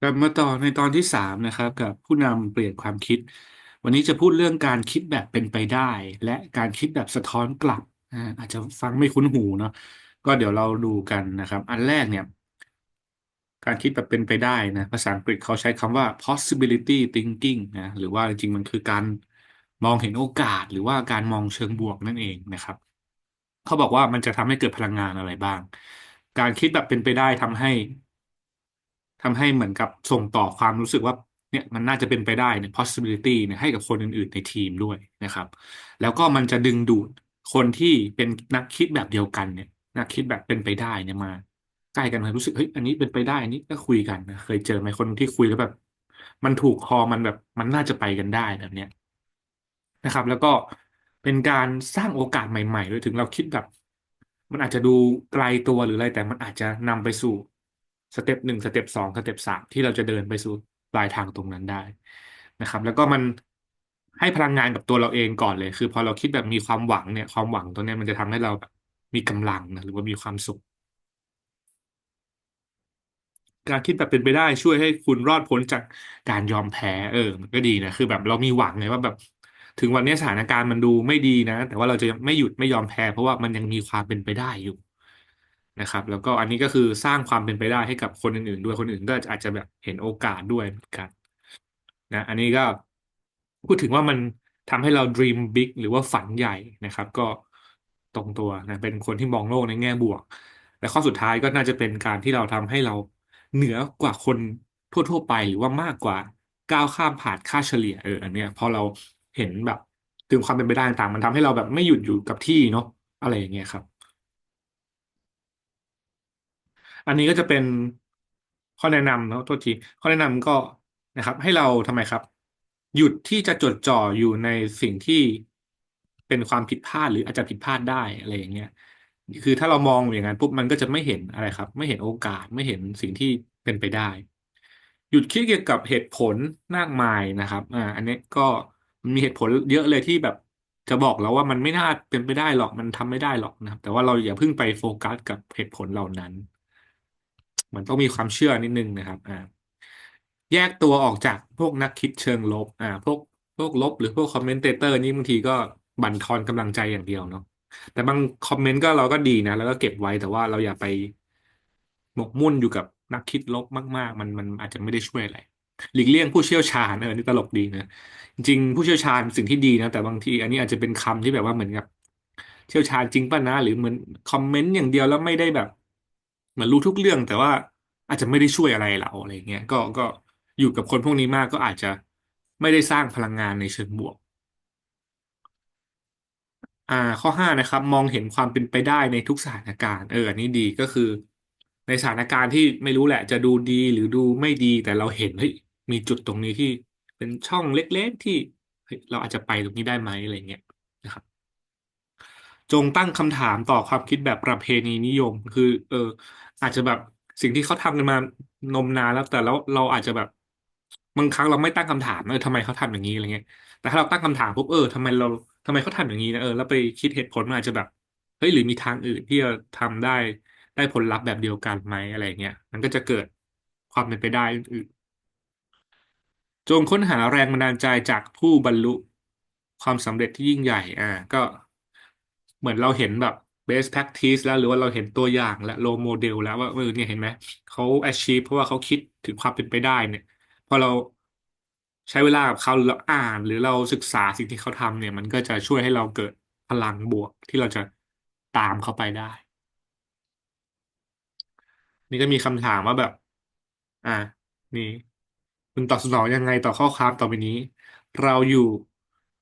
กลับมาต่อในตอนที่สามนะครับกับผู้นำเปลี่ยนความคิด วันนี้จะพูดเรื่องการคิดแบบเป็นไปได้ และการคิดแบบสะท้อนกลับอ่าอาจจะฟังไม่คุ้นหูเนาะก็เดี๋ยวเราดูกันนะครับ อันแรกเนี่ย การคิดแบบเป็นไปได้นะ ภาษาอังกฤษเขาใช้คำว่า possibility thinking นะหรือว่าจริงๆมันคือการมองเห็นโอกาส หรือว่าการมองเชิงบวกนั่นเองนะครับเขาบอกว่ามันจะทำให้เกิดพลังงานอะไรบ้าง การคิดแบบเป็นไปได้ทำให้ ทำให้เหมือนกับส่งต่อความรู้สึกว่าเนี่ยมันน่าจะเป็นไปได้เนี่ย possibility เนี่ยให้กับคนอื่นๆในทีมด้วยนะครับ แล้วก็มันจะดึงดูดคนที่เป็นนักคิดแบบเดียวกันเนี่ย นักคิดแบบเป็นไปได้เนี่ยมาใกล้กันมารู้สึกเฮ้ยอันนี้เป็นไปได้อันนี้ก็คุยกันนะเคยเจอไหมคนที่คุยแล้วแบบ มันถูกคอมันแบบ มันน่าจะไปกันได้แบบเนี้ยนะครับ แล้วก็เป็นการสร้างโอกาสใหม่ๆด้วยถึงเราคิดแบบ มันอาจจะดูไกลตัวหรืออะไรแต่มันอาจจะนำไปสู่ สเต็ปหนึ่งสเต็ปสองสเต็ปสามที่เราจะเดินไปสู่ปลายทางตรงนั้นได้นะครับ แล้วก็มันให้พลังงานกับตัวเราเองก่อนเลย คือพอเราคิดแบบมีความหวังเนี่ย ความหวังตัวนี้มันจะทำให้เราแบบมีกำลังนะหรือว่ามีความสุข การคิดแบบเป็นไปได้ช่วยให้คุณรอดพ้นจากการยอมแพ้เออ มันก็ดีนะคือแบบเรามีหวังไงว่าแบบ ถึงวันนี้สถานการณ์มันดูไม่ดีนะ แต่ว่าเราจะไม่หยุดไม่ยอมแพ้ เพราะว่ามันยังมีความเป็นไปได้อยู่ นะครับ แล้วก็อันนี้ก็คือสร้างความเป็นไปได้ให้กับคนอื่นๆ ด้วยคนอื่นก็อาจจะแบบเห็นโอกาสด้วยเหมือนกันนะอันนี้ก็พูดถึงว่ามันทำให้เรา dream big หรือว่าฝันใหญ่นะครับ ก็ตรงตัวนะเป็นคนที่มองโลกในแง่บวก และข้อสุดท้ายก็น่าจะเป็นการที่เราทำให้เราเหนือกว่าคนทั่ว ๆ ไปหรือว่ามากกว่าก้าวข้ามผ่านค่าเฉลี่ยเอออันเนี้ยพอเราเห็นแบบถึงความเป็นไปได้ต่างๆมันทำให้เราแบบไม่หยุดอยู่กับที่เนาะอะไรอย่างเงี้ยครับ อันนี้ก็จะเป็นข้อแนะนำเนาะโทษทีข้อแนะนำก็นะครับ ให้เราทำไมครับ หยุดที่จะจดจ่ออยู่ในสิ่งที่เป็นความผิดพลาดหรืออาจจะผิดพลาดได้อะไรอย่างเงี้ยคือถ้าเรามองอย่างนั้นปุ๊บมันก็จะไม่เห็นอะไรครับ ไม่เห็นโอกาสไม่เห็นสิ่งที่เป็นไปได้ หยุดคิดเกี่ยวกับเหตุผลมากมายนะครับอ่าอันนี้ก็มีเหตุผลเยอะเลยที่แบบจะบอกแล้วว่ามันไม่น่าเป็นไปได้หรอกมันทำไม่ได้หรอกนะครับ แต่ว่าเราอย่าเพิ่งไปโฟกัสกับเหตุผลเหล่านั้น มันต้องมีความเชื่อนิดนึงนะครับอ่าแยกตัวออกจากพวกนักคิดเชิงลบอ่าพวกพวกลบหรือพวกคอมเมนเตเตอร์นี่บางทีก็บั่นทอนกำลังใจอย่างเดียวเนาะแต่บางคอมเมนต์ก็เราก็ดีนะแล้วก็เก็บไว้แต่ว่าเราอย่าไปหมกมุ่นอยู่กับนักคิดลบมากๆ มันมันอาจจะไม่ได้ช่วยอะไรหลีกเลี่ยงผู้เชี่ยวชาญเออนี่ตลกดีนะจริงผู้เชี่ยวชาญสิ่งที่ดีนะแต่บางทีอันนี้อาจจะเป็นคำที่แบบว่าเหมือนกับ เชี่ยวชาญจริงป่ะนะหรือเหมือนคอมเมนต์อย่างเดียวแล้วไม่ได้แบบ เหมือนรู้ทุกเรื่อง แต่ว่าอาจจะไม่ได้ช่วยอะไรเราอะไรเงี้ยก็ก็อยู่กับคนพวกนี้มากก็อาจจะไม่ได้สร้างพลังงานในเชิงบวก อ่า ข้อห้านะครับ มองเห็นความเป็นไปได้ในทุกสถานการณ์ เอออันนี้ดีก็คือ ในสถานการณ์ที่ไม่รู้แหละ จะดูดีหรือดูไม่ดี แต่เราเห็นเฮ้ยมีจุดตรงนี้ที่เป็นช่องเล็กๆที่เฮ้ยเราอาจจะไปตรงนี้ได้ไหมอะไรเงี้ยนะครับ จงตั้งคำถามต่อความคิดแบบประเพณีนิยม คือ เออ อาจจะแบบสิ่งที่เขาทำกันมานมนานแล้ว แต่แล้วเราอาจจะแบบบางครั้งเราไม่ตั้งคำถามเออทำไมเขาทำอย่างนี้อะไรเงี้ย แต่ถ้าเราตั้งคำถามปุ๊บเออทำไมเราทำไมเขาทำอย่างนี้นะเออแล้วไปคิดเหตุผลมันอาจจะแบบเฮ้ยหรือมีทางอื่นที่จะทำได้ได้ผลลัพธ์แบบเดียวกันไหมอะไรเงี้ยมันก็จะเกิดความเป็นไปได้อื่นจงค้นหาแรงบันดาลใจจากผู้บรรลุความสำเร็จที่ยิ่งใหญ่ อ่า ก็เหมือนเราเห็นแบบ best practice แล้วหรือว่าเราเห็นตัวอย่างและ role model แล้วว่าเออเนี่ยเห็นไหมเขา achieve เพราะว่าเขาคิดถึงความเป็นไปได้เนี่ยพอเราใช้เวลากับเขาหรือเราอ่าน หรือเราศึกษาสิ่งที่เขาทำเนี่ย มันก็จะช่วยให้เราเกิดพลังบวกที่เราจะตามเขาไปได้ นี่ก็มีคำถามว่าแบบ อ่า นี่คุณตอบสนองยังไงต่อข้อความต่อไปนี้ เราอยู่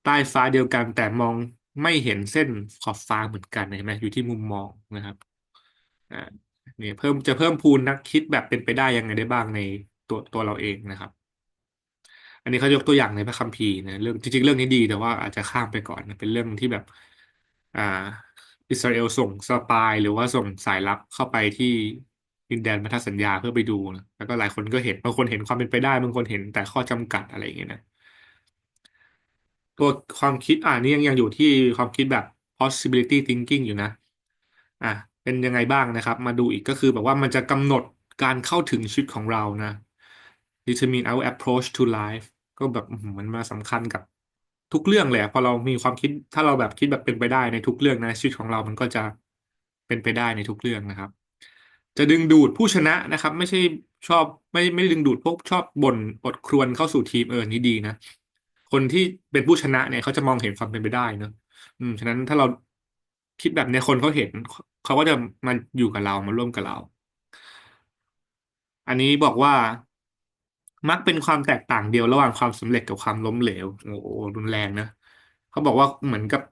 ใต้ฟ้าเดียวกันแต่มอง ไม่เห็นเส้นขอบฟ้าเหมือนกันเห็นไหมอยู่ที่มุมมองนะครับอ่าเนี่ยเพิ่มจะเพิ่มพูนนักคิดแบบเป็นไปได้ยังไงได้บ้างในตัวตัวเราเองนะครับ อันนี้เขายกตัวอย่างในพระคัมภีร์นะเรื่องจริงๆเรื่องนี้ดีแต่ว่าอาจจะข้ามไปก่อนนะเป็นเรื่องที่แบบ อ่า อิสราเอลส่งสปายหรือว่าส่งสายลับเข้าไปที่ดินแดนพันธสัญญาเพื่อไปดูนะแล้วก็หลายคนก็เห็นบางคนเห็นความเป็นไปได้บางคนเห็นแต่ข้อจำกัดอะไรอย่างเงี้ยนะ ตัวความคิดอ่านี่ยังยังอยู่ที่ความคิดแบบ possibility thinking อยู่นะอะเป็นยังไงบ้างนะครับ มาดูอีกก็คือแบบว่ามันจะกำหนดการเข้าถึงชีวิตของเรานะ determine our approach to life ก็แบบมันมาสำคัญกับทุกเรื่องเละพอเรามีความคิดถ้าเราแบบคิดแบบเป็นไปได้ในทุกเรื่องนะชีวิตของเรามันก็จะเป็นไปได้ในทุกเรื่องนะครับ จะดึงดูดผู้ชนะนะครับ ไม่ใช่ชอบไม่ไม่ดึงดูดพวกชอบบ่นอดครวญเข้าสู่ทีมเออนี่ดีนะ คนที่เป็นผู้ชนะเนี่ยเขาจะมองเห็นความเป็นไปได้เนอะอืมฉะนั้นถ้าเราคิดแบบเนี้คนเขาเห็นเขาก็จะมาอยู่กับเรามาร่วมกับเรา อันนี้บอกว่ามักเป็นความแตกต่างเดียวระหว่างความสำเร็จกับความล้มเหลวโอ้โหรุนแรงนะเขาบอกว่าเหมือนกับ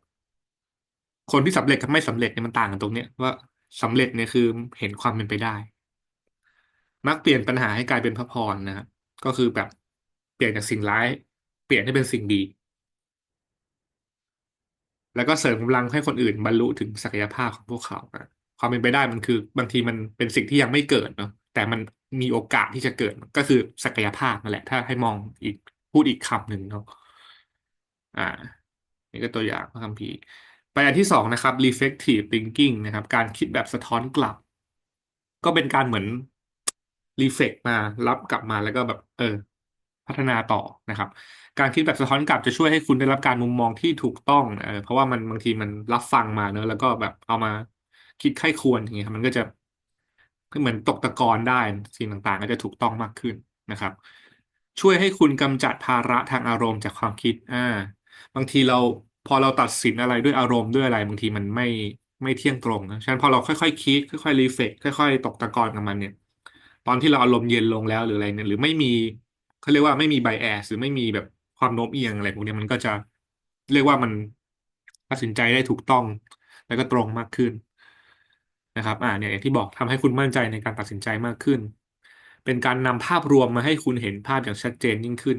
คนที่สำเร็จกับไม่สำเร็จเนี่ยมันต่างกันตรงเนี้ยว่าสำเร็จเนี่ยคือเห็นความเป็นไปได้ มักเปลี่ยนปัญหาให้กลายเป็นพระพรนะครับก็คือแบบเปลี่ยนจากสิ่งร้าย เปลี่ยนให้เป็นสิ่งดี แล้วก็เสริมกำลังให้คนอื่นบรรลุถึงศักยภาพของพวกเขาอะความเป็นไปได้มันคือบางทีมันเป็นสิ่งที่ยังไม่เกิดเนาะแต่มันมีโอกาสที่จะเกิดก็คือศักยภาพนั่นแหละ ถ้าให้มองอีกพูดอีกคำหนึ่งเนาะอ่า นี่ก็ตัวอย่างคัมภีร์ไปอันที่สองนะครับ reflective thinking นะครับ การคิดแบบสะท้อนกลับ ก็เป็นการเหมือนรีเฟกมารับกลับมาแล้วก็แบบ เออ พัฒนาต่อนะครับ การคิดแบบสะท้อนกลับจะช่วยให้คุณได้รับการมุมมองที่ถูกต้องเออเพราะว่ามันบางทีมันรับฟังมาเนอะแล้วก็แบบเอามาคิดไข้ควรอย่างเงี้ยครับมันก็จะเหมือนตกตะกอนได้สิ่งต่างๆ ก็จะถูกต้องมากขึ้นนะครับ ช่วยให้คุณกำจัดภาระทางอารมณ์จากความคิดอ่าบางทีเราพอเราตัดสินอะไรด้วยอารมณ์ด้วยอะไรบางทีมันไม่ไม่เที่ยงตรงนะฉะนั้นพอเราค่อยๆคิดค่อยๆรีเฟกค่อย ๆ ตกตะกอนกับมันเนี่ย ตอนที่เราอารมณ์เย็นลงแล้วหรืออะไรเนี่ยหรือไม่มี เขาเรียกว่าไม่มีไบแอสหรือไม่มีแบบความโน้มเอียงอะไรพวกนี้มันก็จะเรียกว่ามันตัดสินใจได้ถูกต้องแล้วก็ตรงมากขึ้นนะครับ อ่าเนี่ยอย่างที่บอกทำให้คุณมั่นใจในการตัดสินใจมากขึ้น เป็นการนำภาพรวมมาให้คุณเห็นภาพอย่างชัดเจนยิ่งขึ้น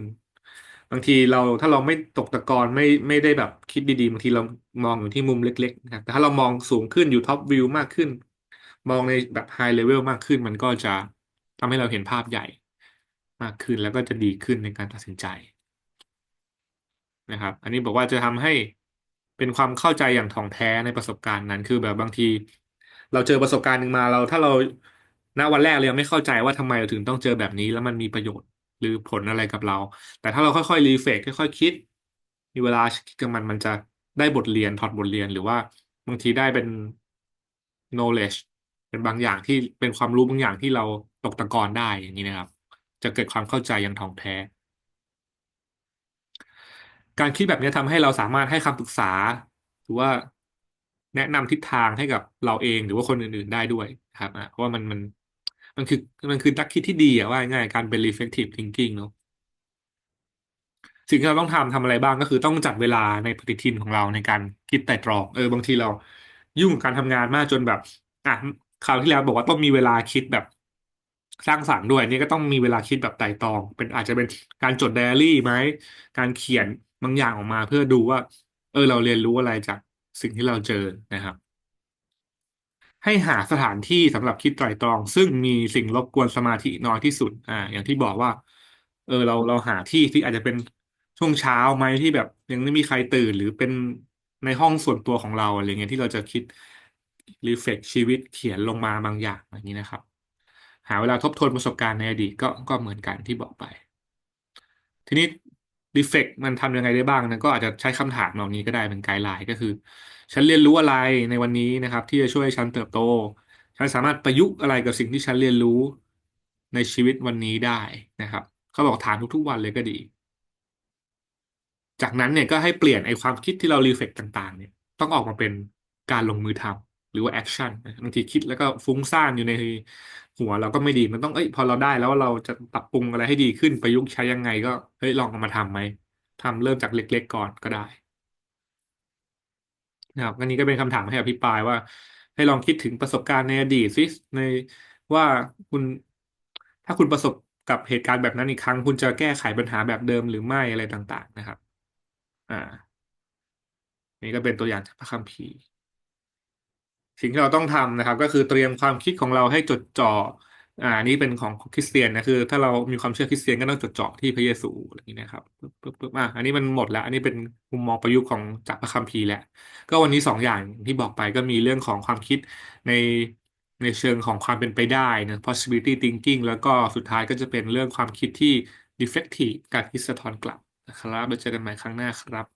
บางทีเราถ้าเราไม่ตกตะกอนไม่ไม่ได้แบบคิดดีๆบางทีเรามองอยู่ที่มุมเล็กๆนะครับแต่ถ้าเรามองสูงขึ้นอยู่ท็อปวิวมากขึ้น มองในแบบไฮเลเวลมากขึ้น มันก็จะทำให้เราเห็นภาพใหญ่ มากขึ้นแล้วก็จะดีขึ้นในการตัดสินใจนะครับ อันนี้บอกว่าจะทำให้เป็นความเข้าใจอย่างถ่องแท้ในประสบการณ์นั้น คือแบบบางที เราเจอประสบการณ์หนึ่งมาเรา ถ้าเราณวันแรกเรายังไม่เข้าใจว่าทำไมเราถึงต้องเจอแบบนี้ แล้วมันมีประโยชน์หรือผลอะไรกับเรา แต่ถ้าเราค่อยๆรีเฟกค่อยๆคิด มีเวลาคิดกับมันมันจะได้บทเรียนถอดบทเรียนหรือว่าบางทีได้เป็น knowledge เป็นบางอย่างที่เป็นความรู้บางอย่างที่เราตกตะกอนได้อย่างนี้นะครับ จะเกิดความเข้าใจอย่างถ่องแท้ การคิดแบบนี้ทำให้เราสามารถให้คำปรึกษา หรือว่าแนะนำทิศทางให้กับเราเองหรือว่าคนอื่นๆได้ด้วยครับอะเพราะว่ามันมันมันคือมันคือนักคิดที่ดีอะว่าง่ายการเป็น reflective thinking เนาะสิ่งที่เราต้องทำทำอะไรบ้างก็คือต้องจัดเวลาในปฏิทินของเราในการคิดไตร่ตรองเออบางทีเรายุ่งกับการทำงานมากจนแบบอะคราวที่แล้วบอกว่าต้องมีเวลาคิดแบบ สร้างสรรค์ด้วยนี่ก็ต้องมีเวลาคิดแบบไตร่ตรอง เป็นอาจจะเป็นการจดไดอารี่ไหมการเขียนบางอย่างออกมาเพื่อดูว่า เออเราเรียนรู้อะไรจากสิ่งที่เราเจอนะครับ ให้หาสถานที่สำหรับคิดไตร่ตรอง ซึ่งมีสิ่งรบกวนสมาธิน้อยที่สุด อ่า อย่างที่บอกว่า เออเราเราหาที่ที่อาจจะเป็นช่วงเช้าไหมที่แบบ ยังไม่มีใครตื่นหรือเป็นในห้องส่วนตัวของเราอะไรเงี้ยที่เราจะคิดรีเฟกชีวิตเขียนลงมาบางอย่างอย่างนี้นะครับ หาเวลาทบทวนประสบการณ์ในอดีตก็ก็เหมือนกันที่บอกไป ทีนี้ดีเฟกมันทำยังไงได้บ้างนะก็อาจจะใช้คำถามเหล่านี้ก็ได้เป็นไกด์ไลน์ก็คือ ฉันเรียนรู้อะไรในวันนี้นะครับ ที่จะช่วยฉันเติบโต ฉันสามารถประยุกต์อะไรกับสิ่งที่ฉันเรียนรู้ในชีวิตวันนี้ได้นะครับ เขาบอกถามทุกๆวันเลยก็ดี จากนั้นเนี่ยก็ให้เปลี่ยนไอ้ความคิดที่เรารีเฟกต่าง ๆ เนี่ย ต้องออกมาเป็นการลงมือทำห รือว่าแอคชั่นบางทีคิดแล้วก็ฟุ้งซ่านอยู่ในหัวเราก็ไม่ดีมันต้องเอ้ยพอเราได้แล้วว่าเราจะปรับปรุงอะไรให้ดีขึ้นประยุกต์ใช้ยังไงก็เฮ้ยลองเอามาทำไหมทำเริ่มจากเล็ก ๆ ก่อนก็ได้นะครับอันนี้ก็เป็นคำถามให้อภิปรายว่า ให้ลองคิดถึงประสบการณ์ในอดีตซิในว่าคุณ ถ้าคุณประสบกับเหตุการณ์แบบนั้นอีกครั้ง คุณจะแก้ไขปัญหาแบบเดิมหรือไม่อะไรต่าง ๆ นะครับ อ่า นี่ก็เป็นตัวอย่างจากพระคัมภีร์ สิ่งที่เราต้องทำนะครับ ก็คือเตรียมความคิดของเราให้จดจ่ออ่านี้เป็นของคริสเตียนนะคือ ถ้าเรามีความเชื่อคริสเตียนก็ต้องจดจ่อที่พระเยซูอะไรอย่างนี้นะครับปึ๊บปึ๊บปึ๊บอะอันนี้มันหมดแล้ว อันนี้เป็นมุมมองประยุกต์ของจากพระคัมภีร์แหละ ก็วันนี้สองอย่างที่บอกไปก็มีเรื่องของความคิดในในในเชิงของความเป็นไปได้นะ possibility thinking แล้วก็สุดท้ายก็จะเป็นเรื่องความคิดที่ deflective การคิดสะท้อนกลับนะครับแล้วเจอกันใหม่ครั้งหน้าครับ